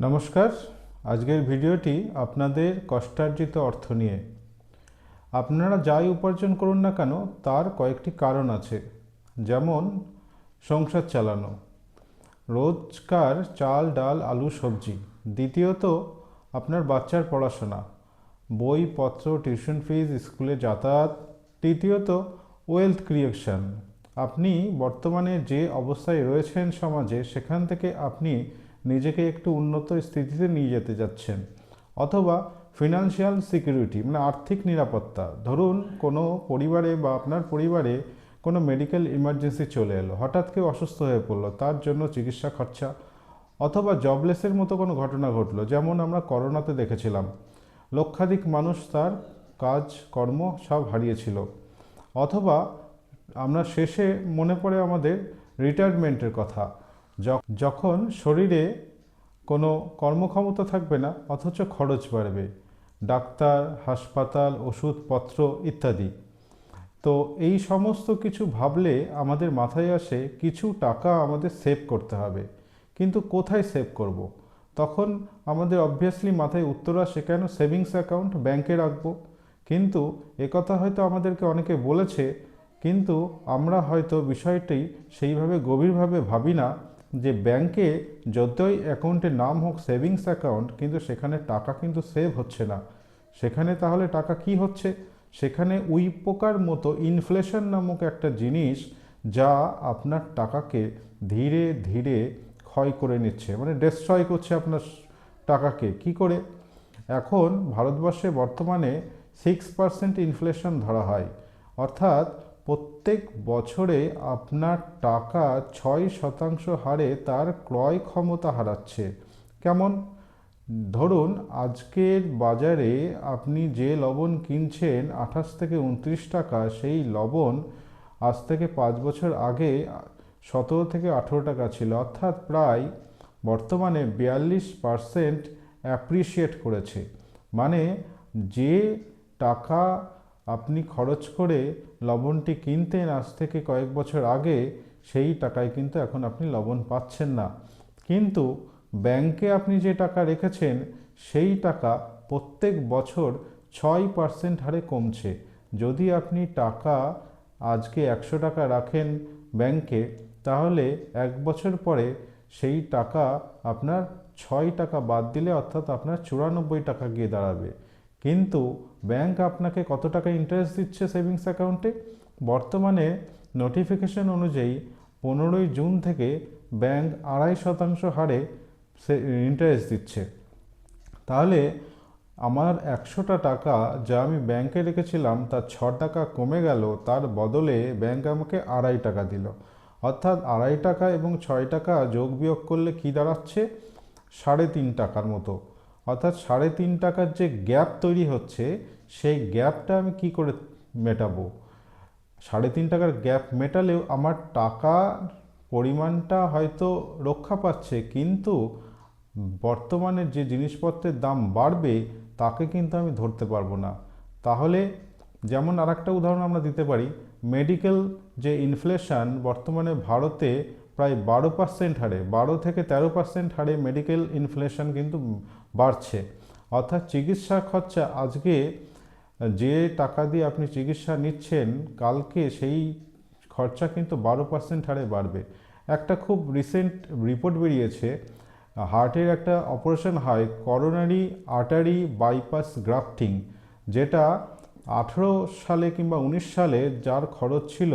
নমস্কার। আজকের ভিডিওটি আপনাদের কষ্টার্জিত অর্থ নিয়ে। আপনারা যাই উপার্জন করুন না কেন, তার কয়েকটি কারণ আছে। যেমন, সংসার চালানো, রোজকার চাল, ডাল, আলু, সবজি। দ্বিতীয়ত, আপনার বাচ্চার পড়াশোনা বইপত্র টিউশন ফিজ, স্কুলে যাতায়াত। তৃতীয়ত, ওয়েলথ ক্রিয়েশন। আপনি বর্তমানে যে অবস্থায় রয়েছেন সমাজে, সেখান থেকে আপনি নিজেকে একটু উন্নত স্থিতিতে নিয়ে যেতে যাচ্ছেন। অথবা ফিনান্সিয়াল সিকিউরিটি মানে আর্থিক নিরাপত্তা। ধরুন কোনো পরিবারে বা আপনার পরিবারে কোনো মেডিকেল ইমার্জেন্সি চলে এলো, হঠাৎ কেউ অসুস্থ হয়ে পড়ল, তার জন্য চিকিৎসা খরচা, অথবা জবলেসের মতো কোনো ঘটনা ঘটলো, যেমন আমরা করোনাতে দেখেছিলাম। লক্ষাধিক মানুষ তার কাজ, কর্ম সব হারিয়েছিল। অথবা আমরা শেষে মনে পড়ে আমাদের রিটায়ারমেন্টের কথা যখন শরীরে কোনো কর্মক্ষমতা থাকবে না, অথচ খরচ বাড়বে, ডাক্তার, হাসপাতাল, ওষুধপত্র ইত্যাদি, তো এই সমস্ত কিছু ভাবলে আমাদের মাথায় আসে কিছু টাকা আমাদের সেভ করতে হবে। কিন্তু কোথায় সেভ করব। তখন আমাদের অবভিয়াসলি মাথায় উত্তর আসে, কেন সেভিংস অ্যাকাউন্ট ব্যাংকে রাখব? কিন্তু একথা হয়তো আমাদেরকে অনেকে বলেছে, কিন্তু আমরা হয়তো বিষয়টি সেইভাবে গভীরভাবে ভাবি না। যে ব্যাংকে যতই অ্যাকাউন্টের নাম হোক সেভিংস অ্যাকাউন্ট, কিন্তু সেখানে টাকা কিন্তু সেভ হচ্ছে না। সেখানে তাহলে টাকা কি হচ্ছে? সেখানে উইপোকার মতো ইনফ্লেশন নামক একটা জিনিস যা আপনার টাকাকে ধীরে ধীরে ক্ষয় করে নিচ্ছে মানে ডেস্ট্রয় করছে আপনার টাকাকে। কি করে? এখন ভারতবর্ষে বর্তমানে সিক্স পার্সেন্ট ইনফ্লেশন ধরা হয়। অর্থাৎ প্রত্যেক বছরে আপনার টাকা ছয় শতাংশ হারে তার ক্রয় ক্ষমতা হারাচ্ছে। কেমন? ধরুন, আজকের বাজারে আপনি যে লবণ কিনছেন, আঠাশ থেকে উনত্রিশ টাকা, সেই লবণ আজ থেকে পাঁচ বছর আগে সতেরো থেকে আঠেরো টাকা ছিল। অর্থাৎ প্রায় বর্তমানে বিয়াল্লিশ পারসেন্ট অ্যাপ্রিসিয়েট করেছে। মানে যে টাকা আপনি খরচ করে লবণটি কিনতেন আজ থেকে কয়েক বছর আগে, সেই টাকায় কিন্তু এখন আপনি লবণ পাচ্ছেন না। কিন্তু ব্যাংকে আপনি যে টাকা রেখেছেন, সেই টাকা প্রত্যেক বছর ছয় পার্সেন্ট হারে কমছে। যদি আপনি টাকা আজকে একশো টাকা রাখেন ব্যাংকে, তাহলে এক বছর পরে সেই টাকা আপনার ছয় টাকা বাদ দিলে অর্থাৎ আপনার চুরানব্বই টাকা গিয়ে দাঁড়াবে। কিন্তু ব্যাংক আপনাকে কত টাকা ইন্টারেস্ট দিচ্ছে সেভিংস অ্যাকাউন্টে বর্তমানে নোটিফিকেশন অনুযায়ী পনেরোই জুন থেকে ব্যাংক আড়াই শতাংশ হারে সে ইন্টারেস্ট দিচ্ছে। তাহলে আমার একশোটা টাকা যা আমি ব্যাংকে রেখেছিলাম, তার ছ টাকা কমে গেল, তার বদলে ব্যাংক আমাকে আড়াই টাকা দিল। অর্থাৎ আড়াই টাকা এবং ছয় টাকা যোগ বিয়োগ করলে কি দাঁড়াচ্ছে? সাড়ে তিন টাকার মতো। অর্থাৎ সাড়ে তিন টাকার যে গ্যাপ তৈরি হচ্ছে, সেই গ্যাপটা আমি কি করে মেটাবো? সাড়ে তিন টাকার গ্যাপ মেটালেও আমার টাকার পরিমাণটা হয়তো রক্ষা পাচ্ছে, কিন্তু বর্তমানে যে জিনিসপত্রের দাম বাড়বে, তাকে কিন্তু আমি ধরতে পারব না। তাহলে যেমন আর একটা উদাহরণ আমরা দিতে পারি, মেডিকেল যে ইনফ্লেশন বর্তমানে ভারতে প্রায় বারো পার্সেন্ট হারে, বারো থেকে তেরো পার্সেন্ট হারে মেডিকেল ইনফ্লেশন কিন্তু বাড়ছে। অর্থাৎ চিকিৎসা খরচা আজকে যে টাকা দিয়ে আপনি চিকিৎসা নিচ্ছেন, কালকে সেই খরচা কিন্তু বারো পার্সেন্ট হারে বাড়বে। একটা খুব রিসেন্ট রিপোর্ট বেরিয়েছে হার্টের একটা অপারেশন হয় করোনারি আর্টারি বাইপাস গ্রাফটিং যেটা আঠেরো সালে কিংবা উনিশ সালে যার খরচ ছিল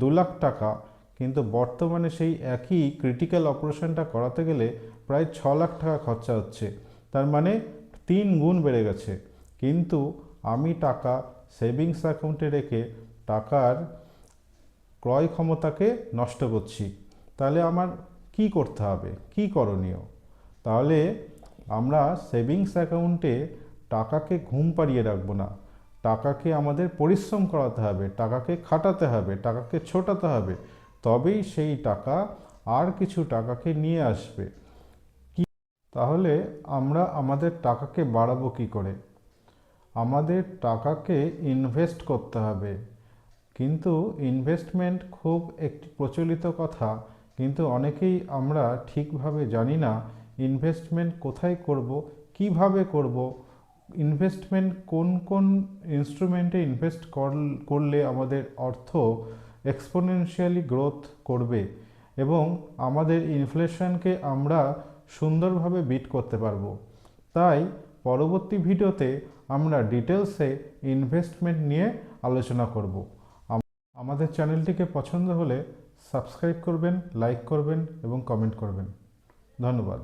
দু লাখ টাকা, কিন্তু বর্তমানে সেই একই ক্রিটিক্যাল অপারেশনটা করাতে গেলে প্রায় ছ লাখ টাকা খরচা হচ্ছে। তার মানে তিন গুণ বেড়ে গেছে। কিন্তু আমি টাকা সেভিংস অ্যাকাউন্টে রেখে টাকার ক্রয় ক্ষমতাকে নষ্ট করছি, তাহলে আমার কি করতে হবে? কি করণীয়? তাহলে আমরা সেভিংস অ্যাকাউন্টে টাকাকে ঘুম পাড়িয়ে রাখব না। টাকাকে আমাদের পরিশ্রম করাতে হবে, টাকাকে খাটাতে হবে, টাকাকে ছোটাতে হবে। তবেই সেই টাকা আর কিছু টাকাকে নিয়ে আসবে। তাহলে আমরা আমাদের টাকাকে বাড়াবো কি করে? আমাদের টাকাকে ইনভেস্ট করতে হবে। কিন্তু ইনভেস্টমেন্ট খুব একটি প্রচলিত কথা, কিন্তু অনেকেই আমরা ঠিকভাবে জানি না ইনভেস্টমেন্ট কোথায় করব, কীভাবে করব ইনভেস্টমেন্ট কোন কোন ইনস্ট্রুমেন্টে ইনভেস্ট করলে আমাদের অর্থ এক্সপোনেনশিয়ালি গ্রোথ করবে এবং আমাদের ইনফ্লেশনকে আমরা সুন্দরভাবে বিট করতে পারব। তাই পরবর্তী ভিডিওতে আমরা ডিটেলসে ইনভেস্টমেন্ট নিয়ে আলোচনা করব। আমাদের চ্যানেলটিকে পছন্দ হলে সাবস্ক্রাইব করবেন লাইক করবেন এবং কমেন্ট করবেন। ধন্যবাদ।